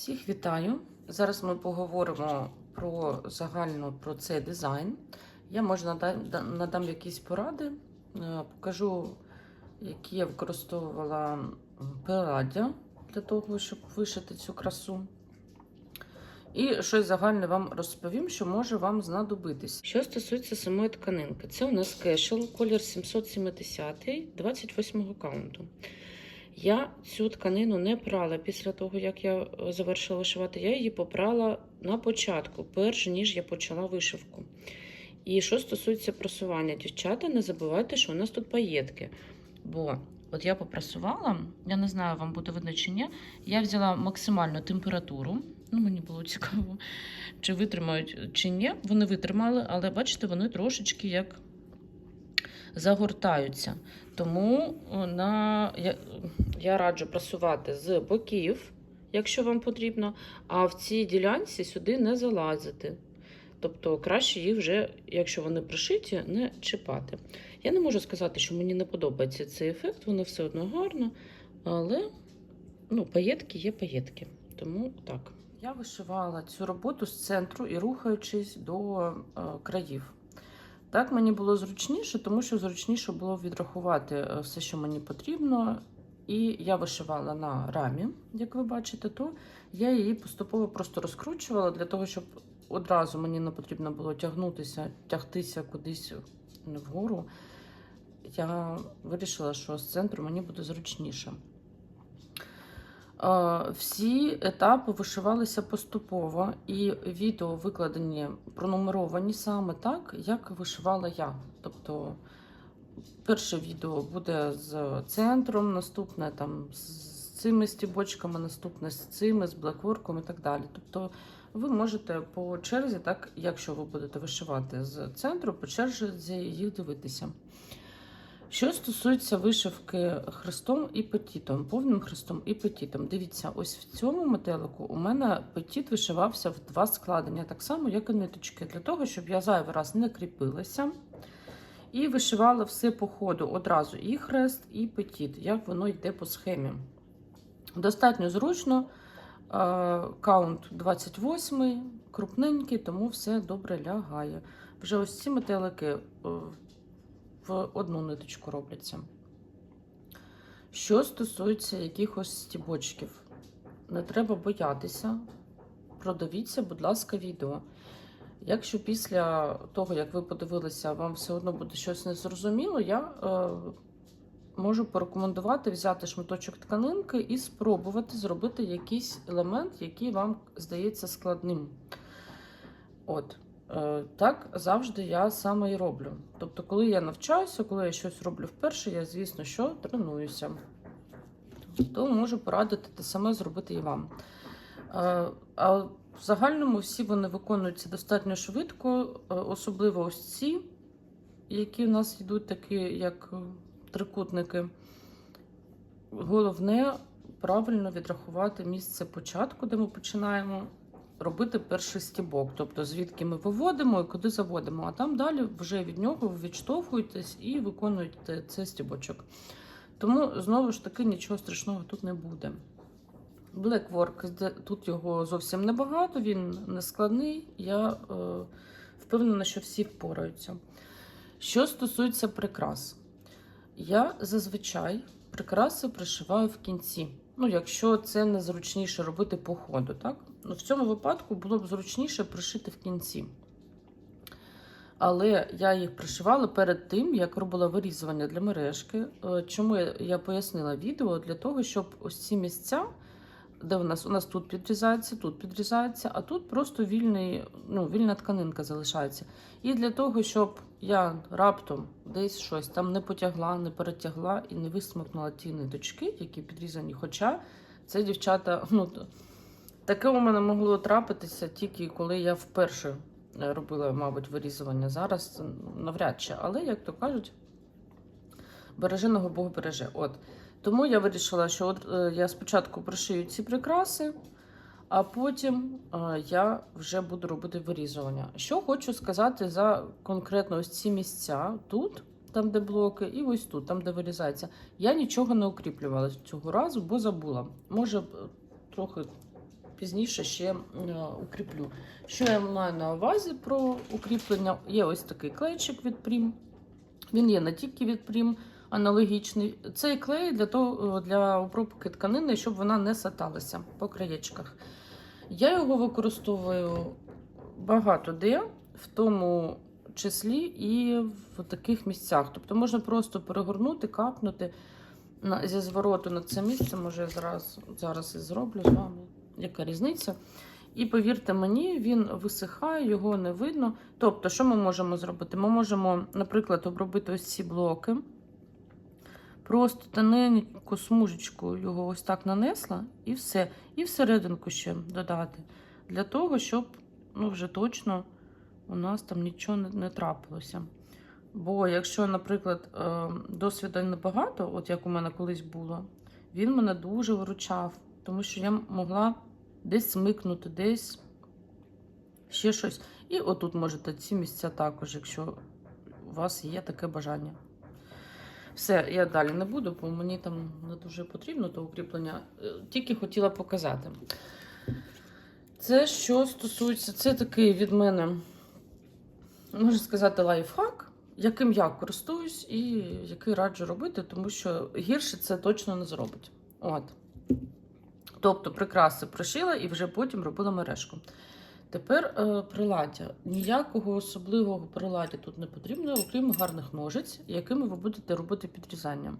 Всіх вітаю. Зараз ми поговоримо про загально про цей дизайн. Я може надам, надам якісь поради, е, покажу, які я використовувала приладдя для того, щоб вишити цю красу. І щось загальне вам розповім, що може вам знадобитись. Що стосується самої тканинки, це у нас кешел, колір 770, 28 каунту. Я цю тканину не прала після того, як я е, завершила вишивати. Я її попрала на початку, перш ніж я почала вишивку. І що стосується просування, дівчата, не забувайте, що у нас тут паєтки. Бо от я попрасувала, я не знаю, вам буде видно чи ні. Я взяла максимальну температуру. Ну, мені було цікаво, чи витримають чи ні. Вони витримали, але бачите, вони трошечки як загортаються. Тому е, на, я, раджу прасувати з боків, якщо вам потрібно, а в цій ділянці сюди не залазити. Тобто краще їх вже, якщо вони пришиті, не чіпати. Я не можу сказати, що мені не подобається цей ефект, воно все одно гарно, але ну, паєтки є паєтки. Тому так. Я вишивала цю роботу з центру і рухаючись до е, країв. Так мені було зручніше, тому що зручніше було відрахувати е, все, що мені потрібно. І я вишивала на рамі, як ви бачите, то я її поступово просто розкручувала для того, щоб одразу мені не потрібно було тягнутися, тягтися кудись вгору. Я вирішила, що з центру мені буде зручніше. Всі етапи вишивалися поступово, і відео викладені пронумеровані саме так, як вишивала я. Тобто, перше відео буде з центром, наступне там з цими стібочками, наступне з цими, з блекворком і так далі. Тобто, ви можете по черзі, так, якщо ви будете вишивати з центру, по черзі їх дивитися. Що стосується вишивки хрестом і петітом, повним хрестом і петітом, дивіться, ось в цьому метелику у мене петіт вишивався в два складення, так само, як і ниточки, для того, щоб я зайвий раз не кріпилася. І вишивала все по ходу одразу і хрест, і петіт, як воно йде по схемі. Достатньо зручно. е, Каунт 28, крупненький, тому все добре лягає. Вже ось ці метелики е, в одну ниточку робляться. Що стосується якихось стібочків, не треба боятися. Продивіться, будь ласка, відео. Якщо після того, як ви подивилися, вам все одно буде щось незрозуміло, я е, можу порекомендувати взяти шматочок тканинки і спробувати зробити якийсь елемент, який вам здається складним. От. Е, Так завжди я саме і роблю. Тобто, коли я навчаюся, коли я щось роблю вперше, я, звісно, що тренуюся. То можу порадити те саме зробити і вам. Е, А в загальному всі вони виконуються достатньо швидко, е, особливо ось ці, які у нас йдуть такі, як е, трикутники. Головне правильно відрахувати місце початку, де ми починаємо робити перший стібок, тобто звідки ми виводимо і куди заводимо, а там далі вже від нього відштовхуєтесь і виконуєте цей стібочок. Тому знову ж таки нічого страшного тут не буде. Blackwork, тут його зовсім небагато, він не складний. Я е, впевнена, що всі впораються. Що стосується прикрас, я зазвичай прикраси пришиваю в кінці. Ну, якщо це незручніше робити по ходу, так? Ну, в цьому випадку було б зручніше пришити в кінці. Але я їх пришивала перед тим, як робила вирізування для мережки. Е, Чому я пояснила відео? Для того, щоб ось ці місця, де у нас у нас тут підрізається, тут підрізається, а тут просто вільний, ну, вільна тканинка залишається. І для того, щоб я раптом десь щось там не потягла, не перетягла і не висмикнула ті ниточки, які підрізані. Хоча це дівчата, ну таке у мене могло трапитися тільки коли я вперше е, робила, мабуть, вирізування. Зараз навряд чи, але як то кажуть, береженого Бог береже. От. Тому я вирішила, що от, е, я спочатку пришию ці прикраси, а потім е, я вже буду робити вирізування. Що хочу сказати за конкретно ось ці місця тут, там де блоки, і ось тут, там де вирізається. Я нічого не укріплювала цього разу, бо забула. Може, трохи пізніше ще е, укріплю. Що я маю на увазі про укріплення? Є ось такий клейчик від Прім. Він є не тільки від Прім, аналогічний. Цей клей для того для обробки тканини, щоб вона не саталася по краєчках. Я його використовую багато де, в тому числі і в таких місцях. Тобто можна просто перегорнути, капнути на, зі звороту на це місце. Може, зараз, зараз і зроблю з вами. Яка різниця? І повірте мені, він висихає, його не видно. Тобто, що ми можемо зробити? Ми можемо, наприклад, обробити ось ці блоки. Просто тоненьку смужечку його ось так нанесла, і все. І всерединку ще додати. Для того, щоб ну, вже точно у нас там нічого не, трапилося. Бо якщо, наприклад, е, досвіду небагато, от як у мене колись було, він мене дуже виручав, тому що я могла десь смикнути, десь ще щось. І отут можете ці місця також, якщо у вас є таке бажання. Все, я далі не буду, бо мені там не дуже потрібно то укріплення. Е, Тільки хотіла показати. Це що стосується, це такий від мене, можна сказати, лайфхак, яким я користуюсь і який раджу робити, тому що гірше це точно не зробить. От. Тобто прикраси прошила і вже потім робила мережку. Тепер е, приладдя. Ніякого особливого приладдя тут не потрібно, окрім гарних ножиць, якими ви будете робити підрізання.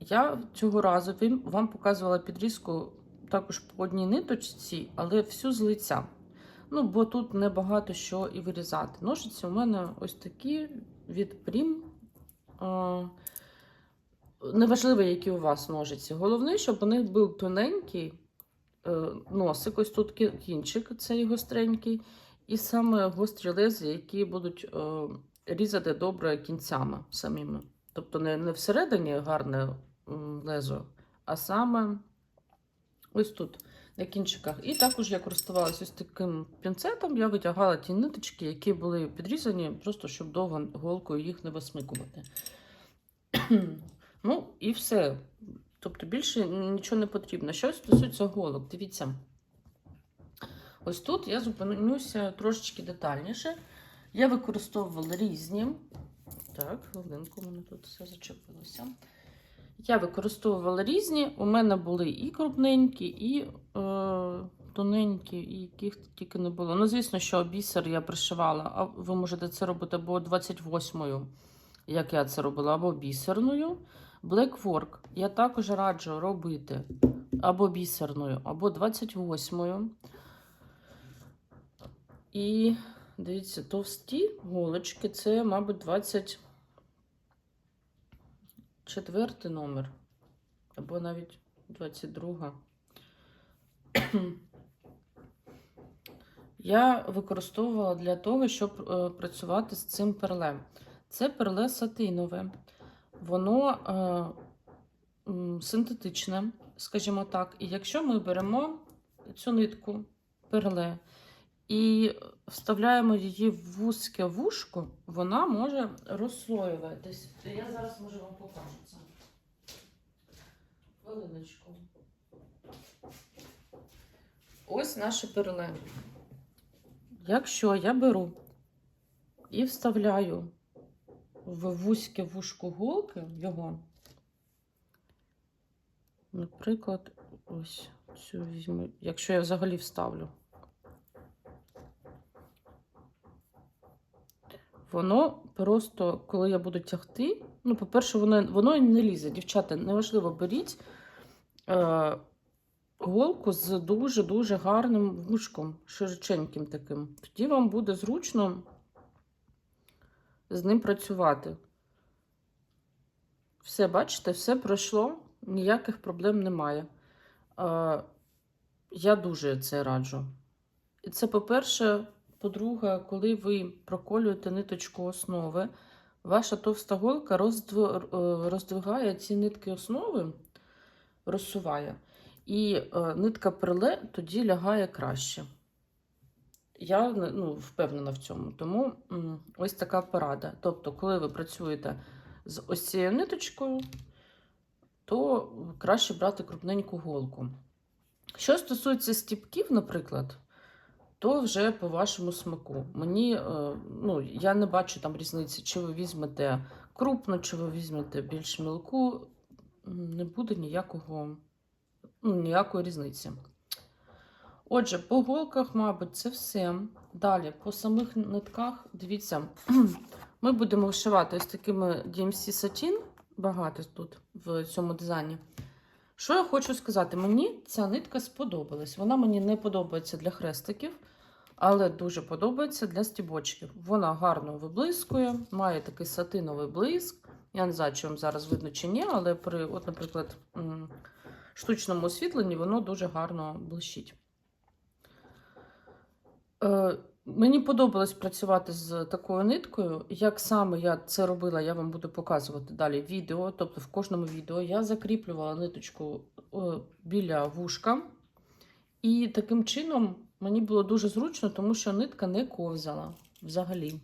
Я цього разу вам- показувала підрізку також по одній ниточці, але всю з лиця. Ну, бо тут небагато що і вирізати. Ножиці у мене ось такі від Прім. Е, Неважливо, які у вас ножиці. Головне, щоб у них був тоненький носик, ось тут кінчик, цей гостренький, і саме гострі лези, які будуть е, різати добре кінцями самими. Тобто не, не всередині гарне лезо, а саме ось тут, на кінчиках. І також я користувалася ось таким пінцетом, я витягала ті ниточки, які були підрізані, просто щоб довго голкою їх не висмикувати. ну, і все. Тобто більше нічого не потрібно. Що стосується голок, дивіться. Ось тут я зупинюся трошечки детальніше. Я використовувала різні. Так, хвилинку, мене тут все зачепилося. Я використовувала різні. У мене були і крупненькі, і е, тоненькі, і яких тільки не було. Ну, звісно, що бісер я пришивала, а ви можете це робити або 28-ю, як я це робила, або бісерною. Work я також раджу робити або бісерною, або 28-ю. І дивіться, товсті голочки це, мабуть, 24 номер, або навіть 22. Я використовувала для того, щоб е, працювати з цим перлем. Це перле сатинове. Воно е, синтетичне, скажімо так. І якщо ми беремо цю нитку перле і вставляємо її в вузьке вушко, вона може розслоюватись. Я зараз можу вам покажу це. Хвилиночку. Ось наше перле. Якщо я беру і вставляю в вузьке вушко голки його, наприклад, ось цю візьму, якщо я взагалі вставлю. Воно просто, коли я буду тягти, ну, по-перше, воно, воно не лізе. Дівчата, неважливо, беріть е, голку з дуже-дуже гарним вушком, широченьким таким. Тоді вам буде зручно з ним працювати. Все, бачите, все пройшло, ніяких проблем немає. Е, я дуже це раджу. І це, по-перше, по-друге, коли ви проколюєте ниточку основи, ваша товста голка роздв- е, роздвигає ці нитки основи, розсуває, і е, нитка приле тоді лягає краще. Я ну, впевнена в цьому. Тому ось така порада. Тобто, коли ви працюєте з ось цією ниточкою, то краще брати крупненьку голку. Що стосується стіпків, наприклад, то вже по вашому смаку. Мені, е, ну, я не бачу там різниці, чи ви візьмете крупну, чи ви візьмете більш мілку. Не буде ніякого, ну, ніякої різниці. Отже, по голках, мабуть, це все. Далі, по самих нитках, дивіться, ми будемо вишивати ось такими DMC Satin, багато тут в цьому дизайні. Що я хочу сказати? Мені ця нитка сподобалась. Вона мені не подобається для хрестиків, але дуже подобається для стібочків. Вона гарно виблискує, має такий сатиновий блиск. Я не знаю, чи вам зараз видно чи ні, але при, от, наприклад, штучному освітленні воно дуже гарно блищить. Е, Мені подобалось працювати з такою ниткою. Як саме я це робила, я вам буду показувати далі відео. Тобто в кожному відео я закріплювала ниточку е, біля вушка. І таким чином мені було дуже зручно, тому що нитка не ковзала взагалі.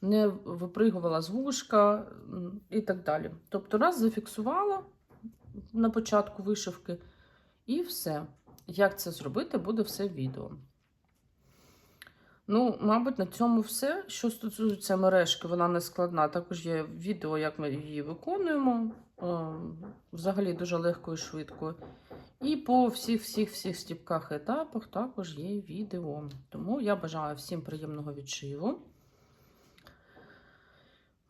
Не випригувала з вушка і так далі. Тобто, раз зафіксувала на початку вишивки, і все. Як це зробити, буде все в відео. Ну, мабуть, на цьому все. Що стосується мережки, вона не складна. Також є відео, як ми її виконуємо. Е, Взагалі дуже легко і швидко. І по всіх всіх всіх стіпках етапах також є відео. Тому я бажаю всім приємного відшиву.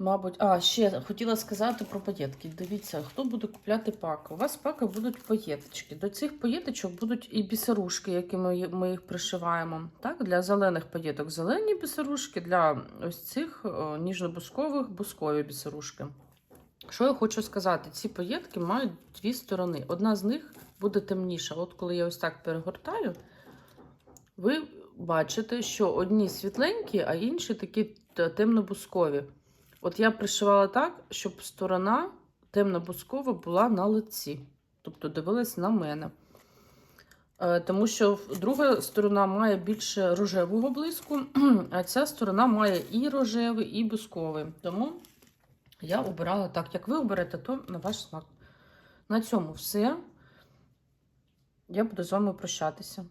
Мабуть, а ще хотіла сказати про паєтки. Дивіться, хто буде купляти паки. У вас паки будуть паєточки. До цих паєточок будуть і бісерушки, які ми, ми їх пришиваємо. Так, Для зелених паєток зелені бісерушки, для ось цих о, ніжно-бускових бускові бісерушки. Що я хочу сказати? Ці паєтки мають дві сторони. Одна з них буде темніша. От коли я ось так перегортаю, ви бачите, що одні світленькі, а інші такі темно-бускові. От я пришивала так, щоб сторона темно-бускова була на лиці, тобто дивилась на мене. Е, Тому що друга сторона має більше рожевого блиску, а ця сторона має і рожевий, і бусковий. Тому я обирала так. Як ви оберете, то на ваш смак. На цьому все. Я буду з вами прощатися.